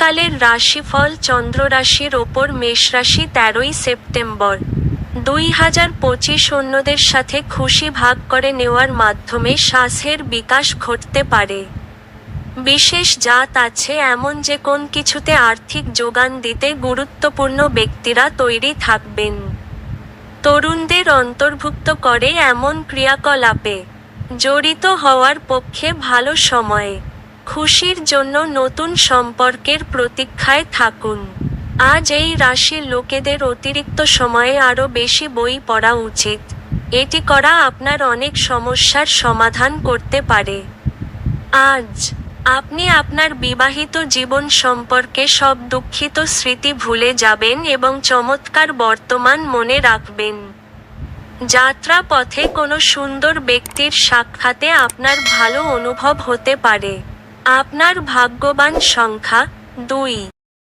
কালের রাশিফল চন্দ্র রাশির ওপর মেষ রাশি তেরোই সেপ্টেম্বর। দুই হাজার পঁচিশ অন্যদের সাথে খুশি ভাগ করে নেওয়ার মাধ্যমে শ্বাসের বিকাশ ঘটতে পারে। বিশেষ জাত আছে এমন যে কোন কিছুতে আর্থিক যোগান দিতে গুরুত্বপূর্ণ ব্যক্তিরা তৈরি থাকবেন। তরুণদের অন্তর্ভুক্ত করে এমন ক্রিয়াকলাপে জড়িত হওয়ার পক্ষে ভালো সময়ে। খুশির জন্য নতুন সম্পর্কের প্রতীক্ষায় থাকুন। আজ এই রাশির লোকেদের অতিরিক্ত সময়ে আরও বেশি বই পড়া উচিত। এটি করা আপনার অনেক সমস্যার সমাধান করতে পারে। আজ, আপনি আপনার বিবাহিত জীবন সম্পর্কে সব দুঃখিত স্মৃতি ভুলে যাবেন এবং চমৎকার বর্তমান মনে রাখবেন। যাত্রা পথে কোনো সুন্দর ব্যক্তির সাক্ষাতে আপনার ভালো অনুভব হতে পারে। আপনার ভাগ্যবান সংখ্যা দুই।